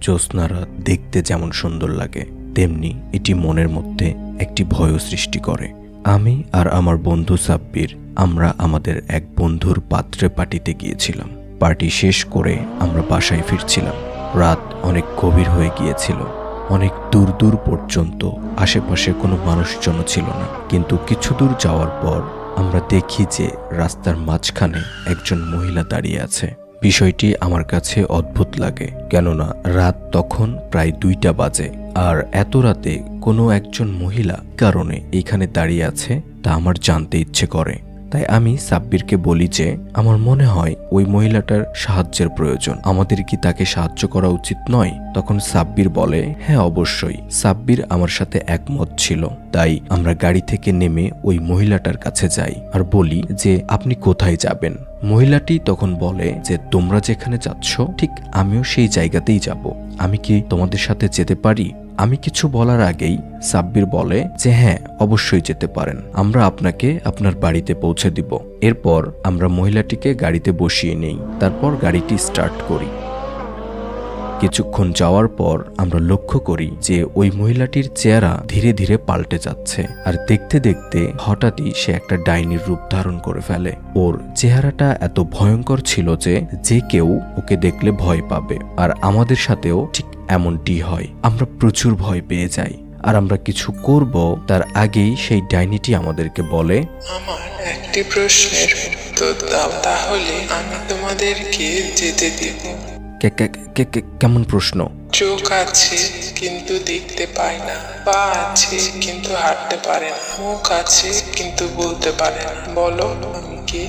জ্যোৎস্নারা দেখতে যেমন সুন্দর লাগে, তেমনি এটি মনের মধ্যে একটি ভয়ও সৃষ্টি করে। আমি আর আমার বন্ধু সাব্বির, আমরা আমাদের এক বন্ধুর পাত্রে পার্টিতে গিয়েছিলাম। পার্টি শেষ করে আমরা বাসায় ফিরছিলাম। রাত অনেক গভীর হয়ে গিয়েছিল। অনেক দূর দূর পর্যন্ত আশেপাশে কোনো মানুষজন ছিল না। কিন্তু কিছু দূর যাওয়ার পর আমরা দেখি যে রাস্তার মাঝখানে একজন মহিলা দাঁড়িয়ে আছে। বিষয়টি আমার কাছে অদ্ভুত লাগে, কেননা রাত তখন প্রায় দুইটা বাজে, আর এত রাতে কোনো একজন মহিলা কারণে এখানে দাঁড়িয়ে আছে তা আমার জানতে ইচ্ছে করে। তাই আমি সাব্বিরকে বলি যে, আমার মনে হয় ওই মহিলাটার সাহায্যের প্রয়োজন। আমাদের কি তাকে সাহায্য করা উচিত নয়? তখন সাব্বির বলে হ্যাঁ অবশ্যই। সাব্বির আমার সাথে একমত ছিল। তাই আমরা গাড়ি থেকে নেমে ওই মহিলাটার কাছে যাই আর বলি যে, আপনি কোথায় যাবেন? মহিলাটি তখন বলে যে, তোমরা যেখানে যাচ্ছ, ঠিক আমিও সেই জায়গাতেই যাব। আমি কি তোমাদের সাথে যেতে পারি? আমি কিছু বলার আগেই সাব্বির বলে যে হ্যাঁ অবশ্যই যেতে পারেন। আমরা আপনাকে আপনার বাড়িতে পৌঁছে দিব। এরপর আমরা মহিলাটিকে গাড়িতে বসিয়ে নেই। তারপর গাড়িটি স্টার্ট করি। কিছুক্ষণ যাওয়ার পর আমরা লক্ষ্য করি যে ওই মহিলাটির চেহারা ধীরে ধীরে পাল্টে যাচ্ছে আর দেখতে দেখতে হঠাৎই সে একটা ডাইনির রূপ ধারণ করে ফেলে। ওর চেহারাটা এত ভয়ঙ্কর ছিল যে যে কেউ ওকে দেখলে ভয় পাবে আর আমাদের সাথেও ঠিক এমনটি হয়। আমরা প্রচুর ভয় পেয়ে যাই আর আমরা কিছু করব, তার আগেই সেই ডাইনিটি আমাদেরকে বলে একটি প্রশ্নের দাও, তাহলে আমি তোমাদেরকে যেতে দেব। "কে- কে- কে- কে- কেমন প্রশ্ন? চোখ আছে কিন্তু দেখতে পায় না। পা আছে কিন্তু হাঁটতে পারে না। মুখ আছে কিন্তু বলতে পারে না। বলো আমি কে?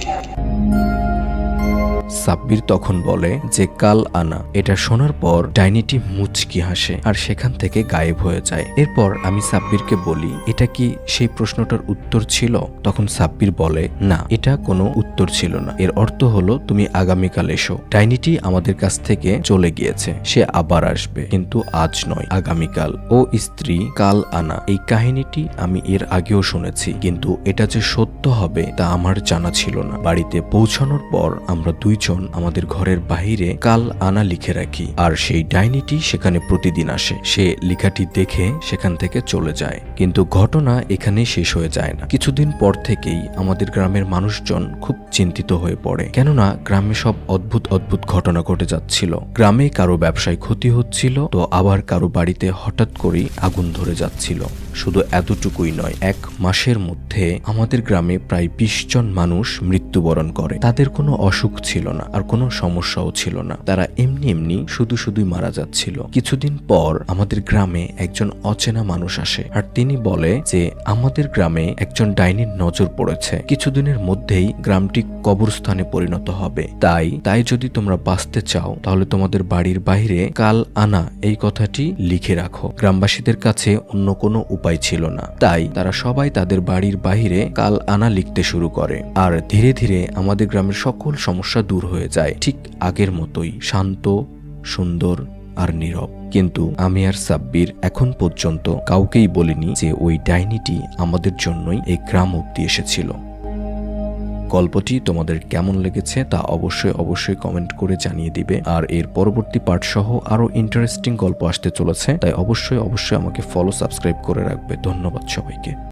সাব্বির তখন বলে যে কাল আনা। এটা শোনার পর ডাইনিটি মুচকি হাসে আর সেখান থেকে গায়েব হয়ে যায়। এরপর আমি সাব্বিরকে বলি এটা কি সেই প্রশ্নটার উত্তর ছিল? তখন সাব্বির বলে না এটা কোনো উত্তর ছিল না। এর অর্থ হলো, তুমি আগামীকাল এসো। ডাইনিটি আমাদের কাছ থেকে চলে গিয়েছে। সে আবার আসবে, কিন্তু আজ নয়, আগামীকাল। ও স্ত্রী, কাল আনা। এই কাহিনীটি আমি এর আগেও শুনেছি, কিন্তু এটা যে সত্য হবে তা আমার জানা ছিল না। বাড়িতে পৌঁছানোর পর আমরা দুইজন আমাদের ঘরের বাহিরে কাল আনা লিখে রাখি, আর সেই ডাইনিটি সেখানে প্রতিদিন আসে। সে লেখাটি দেখে সেখান থেকে চলে যায়, কিন্তু ঘটনা এখানে শেষ হয়ে যায় না। কিছুদিন পর থেকেই আমাদের গ্রামের মানুষজন খুব চিন্তিত হয়ে পড়ে। কেননা গ্রামে সব অদ্ভুত অদ্ভুত ঘটনা ঘটে যাচ্ছিল। গ্রামে কারও ব্যবসায় ক্ষতি হচ্ছিল, তো আবার কারও বাড়িতে হঠাৎ করেই আগুন ধরে যাচ্ছিল। শুধু এতটুকুই নয়, এক মাসের মধ্যে আমাদের গ্রামে প্রায় বিশ জন মানুষ মৃত্যুবরণ করে। তাদের কোনো অসুখ ছিল না আর কোনো সমস্যাও ছিল না। তারা এমনি এমনি শুধু শুধুই মারা যাচ্ছিল। কিছুদিন পর আমাদের গ্রামে একজন অচেনা মানুষ আসে আর তিনি বলে যে, আমাদের গ্রামে একজন ডাইনির নজর পড়েছে। কিছুদিনের মধ্যেই গ্রামটি কবরস্থানে পরিণত হবে। তাই তাই যদি তোমরা বাঁচতে চাও, তাহলে তোমাদের বাড়ির বাইরে কাল আনা এই কথাটি লিখে রাখো। গ্রামবাসীদের কাছে অন্য কোনো উপায় ছিল না। তাই তারা সবাই তাদের বাড়ির বাহিরে কাল আনা লিখতে শুরু করে। আর ধীরে ধীরে আমাদের গ্রামের সকল সমস্যা দূর হয়ে যায়। ঠিক আগের মতোই শান্ত, সুন্দর আর নীরব। কিন্তু আমি আর সাব্বির এখন পর্যন্ত কাউকেই বলিনি যে ওই ডাইনিটি আমাদের জন্যই এই গ্রাম অব্দি এসেছিল। গল্পটি তোমাদের কেমন লেগেছে তা অবশ্যই অবশ্যই কমেন্ট করে জানিয়ে দিবে। আর এর পরবর্তী পার্ট সহ আরও ইন্টারেস্টিং গল্প আসতে চলেছে, তাই অবশ্যই অবশ্যই আমাকে ফলো সাবস্ক্রাইব করে রাখবে। ধন্যবাদ সবাইকে।